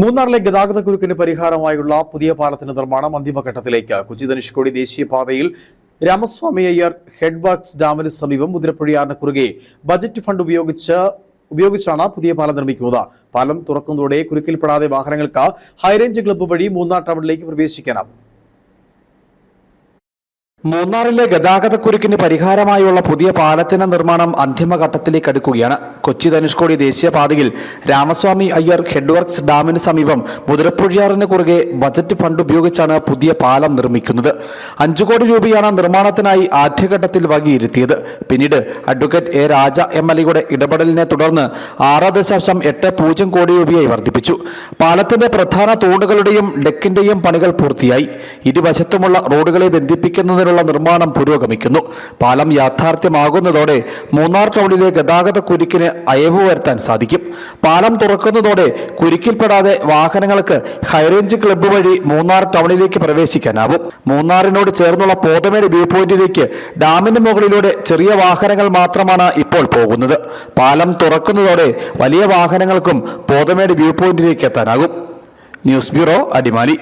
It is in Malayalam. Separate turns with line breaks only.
മൂന്നാറിലെ ഗതാഗത കുരുക്കിന് പരിഹാരമായുള്ള പുതിയ പാലത്തിന്റെ നിർമ്മാണം അന്തിമഘട്ടത്തിലേക്ക്. കൊച്ചി ധനുഷ്കോടി ദേശീയപാതയിൽ രാമസ്വാമി അയ്യർ ഹെഡ് വർക്ക്സ് ഡാമിന് സമീപം മുതിരപ്പുഴയാറിന് കുറുകെ ബജറ്റ് ഫണ്ട് ഉപയോഗിച്ച് ഉപയോഗിച്ചാണ് പുതിയ പാലം നിർമ്മിക്കുന്നത്. പാലം തുറക്കുന്നതോടെ കുരുക്കിൽപ്പെടാതെ വാഹനങ്ങൾക്ക് ഹൈറേഞ്ച് ക്ലബ്ബ് വഴി മൂന്നാർ ടൗണിലേക്ക് പ്രവേശിക്കാനാവും
മൂന്നാറിലെ ഗതാഗതക്കുരുക്കിന് പരിഹാരമായുള്ള പുതിയ പാലത്തിന്റെ നിർമ്മാണം അന്തിമഘട്ടത്തിലേക്ക് അടുക്കുകയാണ്. കൊച്ചി ധനുഷ്കോടി ദേശീയപാതയിൽ രാമസ്വാമി അയ്യർ ഹെഡ്വർക്സ് ഡാമിന് സമീപം മുതിരപ്പുഴയാറിന് കുറുകെ ബജറ്റ് ഫണ്ട് ഉപയോഗിച്ചാണ് പുതിയ പാലം നിർമ്മിക്കുന്നത്. അഞ്ചു കോടി രൂപയാണ് നിർമ്മാണത്തിനായി ആദ്യഘട്ടത്തിൽ വകയിരുത്തിയത്. പിന്നീട് advocate A Raja M L എയുടെ ഇടപെടലിനെ തുടർന്ന് ആറ് ദശാംശം എട്ട് പൂജ്യം കോടി രൂപയായി വർദ്ധിപ്പിച്ചു. പാലത്തിന്റെ പ്രധാന തൂണുകളുടെയും ഡെക്കിന്റെയും പണികൾ പൂർത്തിയായി. ഇരുവശത്തുമുള്ള റോഡുകളെ ബന്ധിപ്പിക്കുന്നതിനുള്ള നിർമ്മാണം പുരോഗമിക്കുന്നു. പാലം യാഥാർത്ഥ്യമാകുന്നതോടെ മൂന്നാർ ടൗണിലെ ഗതാഗത കുരുക്കിന് അയവ് വരുത്താൻ സാധിക്കും. പാലം തുറക്കുന്നതോടെ കുരുക്കിൽപ്പെടാതെ വാഹനങ്ങൾക്ക് ഹൈറേഞ്ച് ക്ലബ്ബ് വഴി മൂന്നാർ ടൗണിലേക്ക് പ്രവേശിക്കാനാവും. മൂന്നാറിനോട് ചേർന്നുള്ള പോതമേട് വ്യൂ പോയിന്റിലേക്ക് ഡാമിന് മുകളിലൂടെ ചെറിയ വാഹനങ്ങൾ മാത്രമാണ് ഇപ്പോൾ പോകുന്നത്. പാലം തുറക്കുന്നതോടെ വലിയ വാഹനങ്ങൾക്കും പോതമേട് വ്യൂ പോയിന്റിലേക്ക് എത്താനാകും. News bureau Adimali.